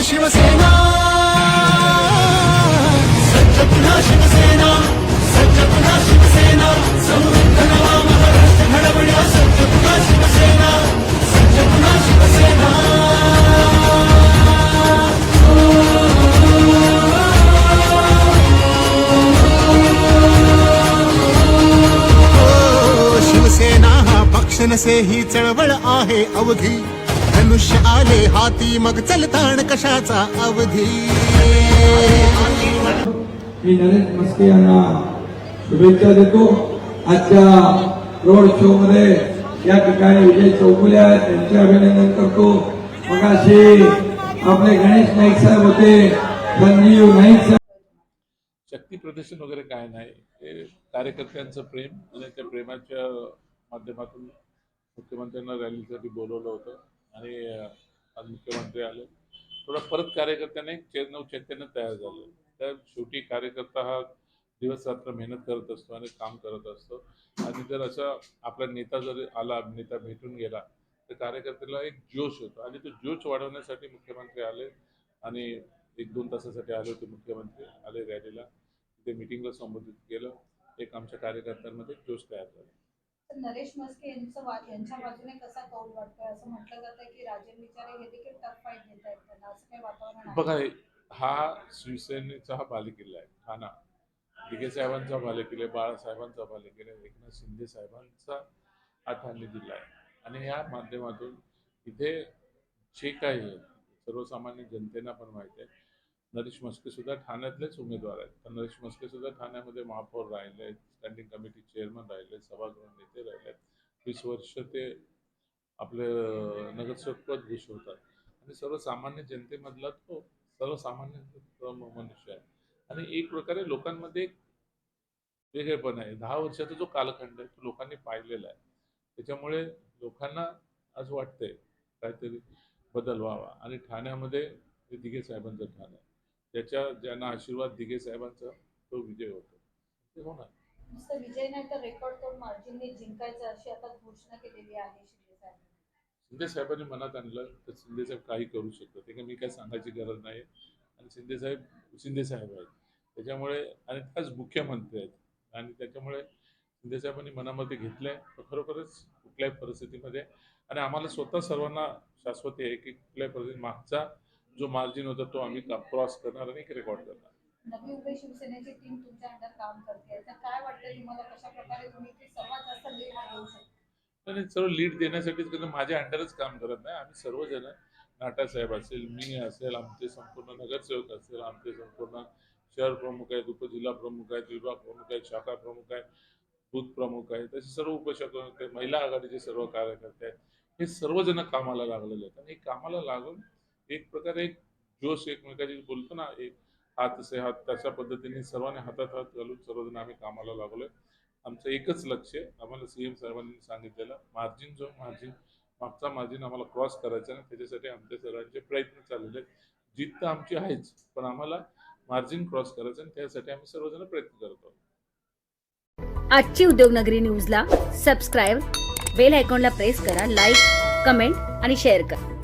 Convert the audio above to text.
पुन्हा शिवसेना सज्ज पुन्हा शिवसेना सज्ज पुन्हा शिवसेना समृद्ध नवा महाराष्ट्र घडवण्या सज्ज पुन्हा शिवसेना सज्ज पुन्हा शिवसेना शिवसेना हा पक्ष नसे ही चळवळ आहे अवघी धनुष्य आले हाती मग चलताण कशाचा अवधी? मी नरेश मस्के यांना शुभेच्छा देतो. आजच्या रोड शो मध्ये या ठिकाणी विजय चौगुले आहेत त्यांचे अभिनंदन करतो. मगाशी आपले गणेश नाईक साहेब होते संजीव नाईक साहेब. शक्ती प्रदर्शन वगैरे काय नाही. हे कार्यकर्त्यांचं प्रेम आणि त्या प्रेमाच्या माध्यमातून मुख्यमंत्र्यांना रॅलीसाठी बोलवलं होतं. आणि आज मुख्यमंत्री आले. थोडं परत कार्यकर्त्याने एक चेतनव चैतन्य तयार झालं. तर शेवटी कार्यकर्ता हा दिवस रात्र मेहनत करत असतो आणि काम करत असतो. आणि जर असा आपला नेता जर आला नेता भेटून गेला तर कार्यकर्त्याला एक जोश होतो आणि तो जोश वाढवण्यासाठी मुख्यमंत्री आले आणि एक दोन तासासाठी आले होते मुख्यमंत्री आले रॅलीला. तिथे मिटिंगला संबोधित केलं. एक आमच्या कार्यकर्त्यांमध्ये जोश तयार झाला. नरेश मस्के यांचं वाद यांच्या बाजूने कसा कौल वाटतोय? असं म्हटलं जातं की राजन विचारे हे देखील टफ फाईट देत आहेत त्यांना असं काही वातावरण आहे? बघा हा शिवसेनेचा हा बालेकिल्ला आहे. ठाणा दिघे साहेबांचा बालेकिल्ला बाळासाहेबांचा बालेकिल्ला एकनाथ शिंदे साहेबांचा हा ठाणे जिल्हा आहे. आणि या माध्यमातून इथे जे काही सर्वसामान्य जनतेना पण माहिती आहे नरेश मस्के सुद्धा ठाण्यातलेच उमेदवार आहेत. तर नरेश मस्के सुद्धा ठाण्यामध्ये महापौर राहिले आहेत स्टँडिंग कमिटी चेअरमन राहिले आहेत सभागृह नेते राहिले आहेत. वीस वर्ष ते आपले नगरसेवकपद नगरसेवक भूषवतात. आणि सर्वसामान्य जनतेमधला तो सर्वसामान्य मनुष्य आहे. आणि एक प्रकारे लोकांमध्ये एक वेगळेपण आहे. दहा वर्षाचा जो कालखंड आहे तो लोकांनी पाहिलेला आहे. त्याच्यामुळे लोकांना आज वाटतंय काहीतरी बदल व्हावा. आणि ठाण्यामध्ये ते दिघे साहेबांचं ठाणं आहे. त्याच्या ज्यांना आशीर्वाद दिघे साहेबांचा तो विजय होतो. ते होणार. नुसतं विजय नाही तर रेकॉर्ड तोड मार्जिनने जिंकायचं अशी आता घोषणा केलेली आहे शिंदे साहेब शिंदे साहेबांनी मनात आणलं तर शिंदे साहेब काही करू शकतात. ते मी काही सांगायची गरज नाही. आणि शिंदे साहेब शिंदे साहेब आहेत. त्याच्यामुळे आणि त्याच मुख्यमंत्री आहेत. आणि त्याच्यामुळे शिंदे साहेबांनी मनामध्ये घेतलंय. तर खरोखरच कुठल्याही परिस्थितीमध्ये आणि आम्हाला स्वतः सर्वांना शाश्वती आहे की कुठल्याही परिस्थितीत मागचा जो मार्जिन होता तो आम्ही क्रॉस करणार आणि एक रेकॉर्ड करणार. नवी उभे शिवसेनेची टीम तुमच्या अंडर काम करते. तर काय वाटतं तुम्हाला? कशा प्रकारे तुम्ही ती सर्वात जास्त लीड देऊ शकता? आणि सर्व लीड देण्यासाठीच कारण माझ्या अंडरच काम करत नाही. आम्ही सर्वजण नाटा साहेब असेल मी असेल आमचे संपूर्ण नगरसेवक असेल आमचे संपूर्ण शहर प्रमुख आहेत उपजिल्हा प्रमुख आहेत विभाग प्रमुख आहेत शाखा प्रमुख आहेत बूथ प्रमुख आहेत. तसे सर्व उपशाखा महिला आघाडीचे सर्व कार्यकर्ते आहेत. हे सर्वजण कामाला लागलेले आहेत. आणि हे कामाला लागून एक प्रकारे एक जोश एकमेकाची बोलतो ना एक हात असे हात तशा पद्धतीने सर्वांनी हातात हात घालून सर्वजण आम्ही कामाला लागलोय. आमचं एकच लक्ष आहे. आम्हाला सीएम साहेबांनी सांगितलेलं मार्जिन जो मार्जिन मागचा मार्जिन आम्हाला क्रॉस करायचा आहे त्याच्यासाठी आमच्या सर्वांचे प्रयत्न चाललेले आहेत. जीत तर आमची आहेच पण आम्हाला मार्जिन क्रॉस करायचं आणि त्यासाठी आम्ही सर्वजण प्रयत्न करत आहोत. आजची उद्योगनगरी न्यूजला सबस्क्राईब बेल आयकॉनला प्रेस करा लाईक कमेंट आणि शेअर करा.